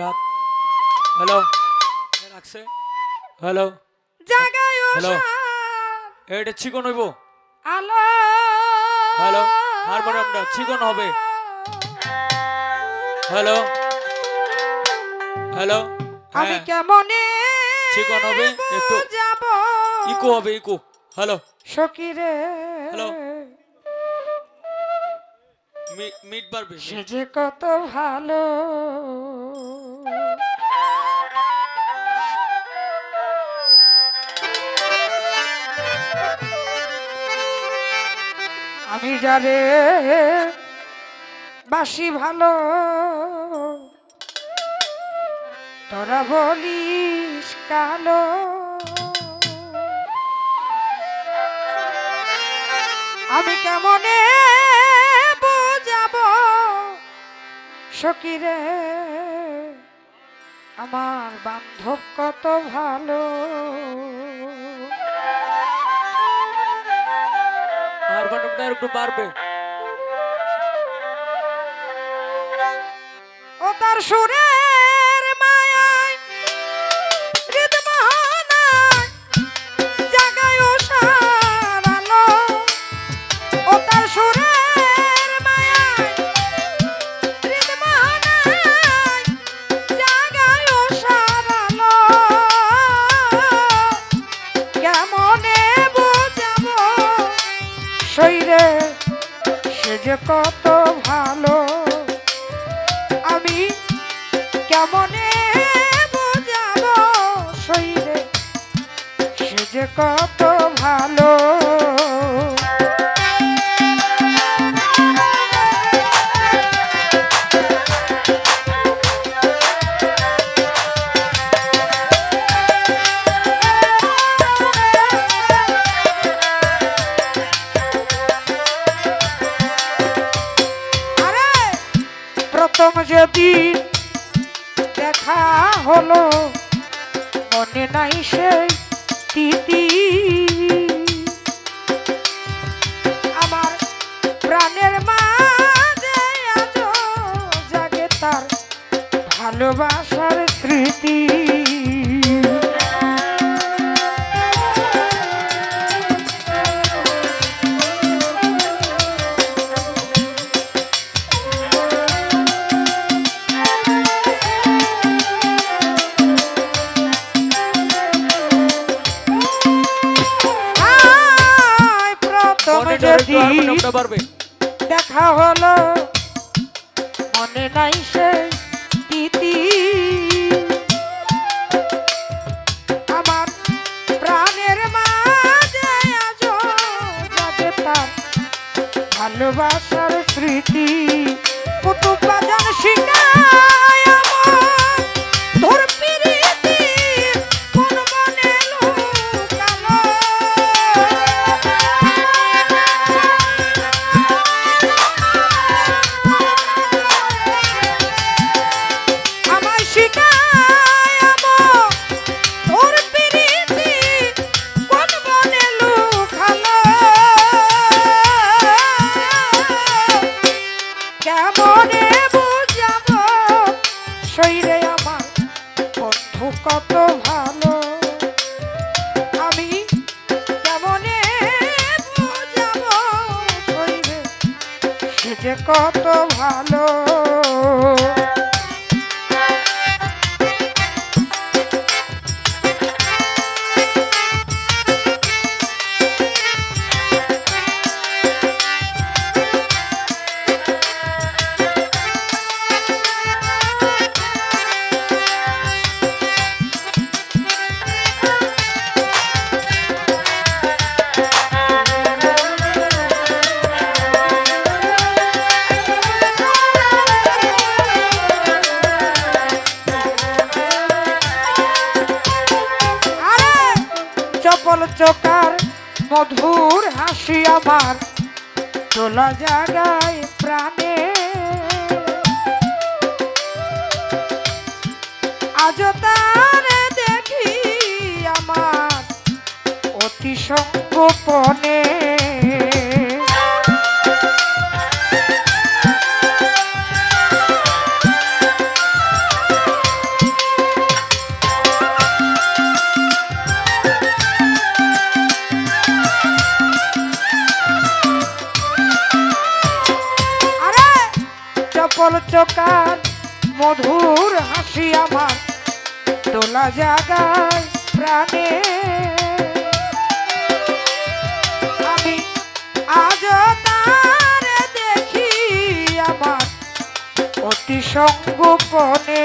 রাখ হ্যালো রাখছে? হ্যালো জাগায় হ্যালো। এটা চিকন হইব? আলো। হ্যালো হারমোনিয়ামটা চিকন হবে। হ্যালো হ্যালো আমি হ্যাঁ। কেমনে চিকন হবে, একটু। যাব ইকো হবে ইকো। হ্যালো সকিরে হ্যালো। মিট বাড়বে সে যে কত ভালো। আমি যারে বাসি ভালো তোরা বলিস কালো। আমি কেমনে বুঝাবো সকিরে আমার বান্ধব কত ভালো। হারমোনিয়ামটা একটু বাড়বে। ও তার সুরের শরীরে সে যে কত ভালো। আমি কেমনে বোঝাবো? শৈরে সে যে কত দেখা হলো। মনে নাই সেই তিতি। আমার প্রাণের মাঝে আজ জাগে তার ভালোবাসার স্মৃতি। বাড়বে। দেখা হলো মনে নাই সে তিতি আমার প্রাণের মাঝে আজো যাবে তার ভালোবাসার স্মৃতি। কুতুব বাজার কত ভালো মধুর হাসি আমার চলা জাগায় প্রাণে। আজ তারে দেখি আমার অতি সঙ্গোপনে কার মধুর হাসি আমার তোলা জাগায় প্রাণে। আমি আজ দেখি আমার অতি সঙ্গোপনে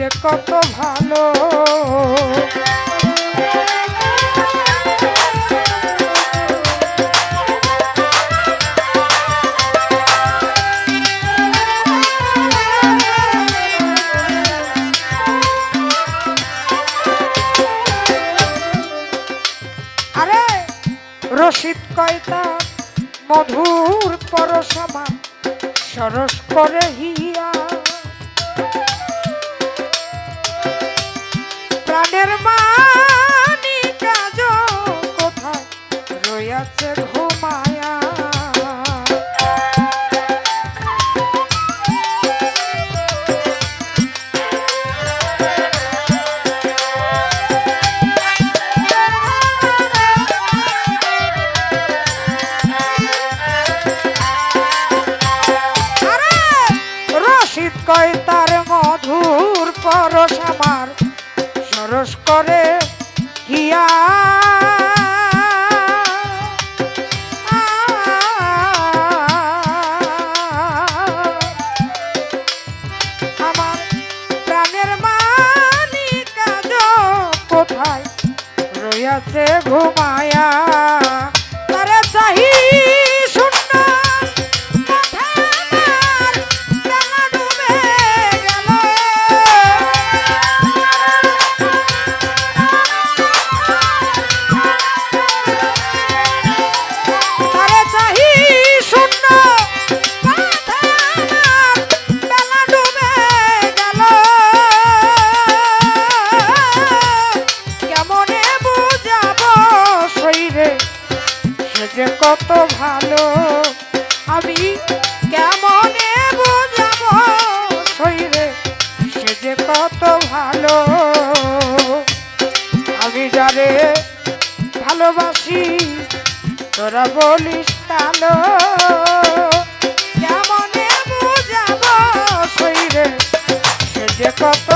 যে কত ভালো। আরে রশিদ কয়তা মধুর পরশমা। সরস করে হি প্রাণের মানি কাজ কোথায়? রইয়াছে ঘুমায়া কয় তার মধুর পরশামা। পরস্পরে কি আর তোরা বলিস তালো। কেমনে বুঝাবো কইরে সে যে কত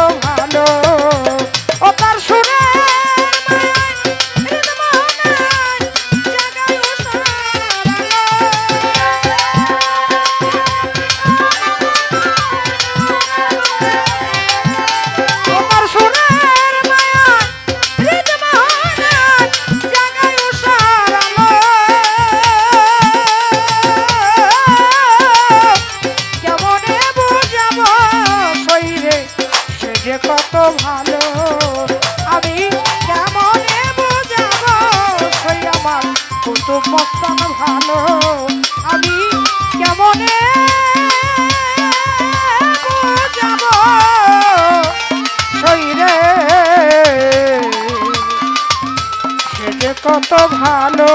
কত ভালো।